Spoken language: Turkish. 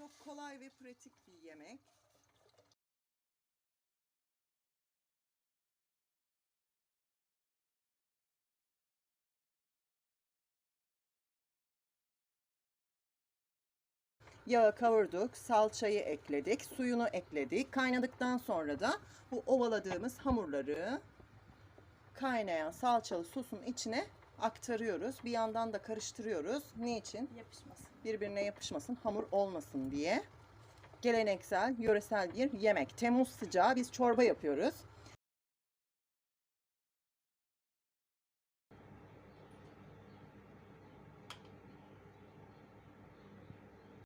Çok kolay ve pratik bir yemek. Yağı kavurduk, salçayı ekledik, suyunu ekledik. Kaynadıktan sonra da bu ovaladığımız hamurları kaynayan salçalı sosun içine aktarıyoruz. Bir yandan da karıştırıyoruz. Niçin? Yapışmasın. Birbirine yapışmasın, hamur olmasın diye. Geleneksel, yöresel bir yemek. Temmuz sıcağı biz çorba yapıyoruz.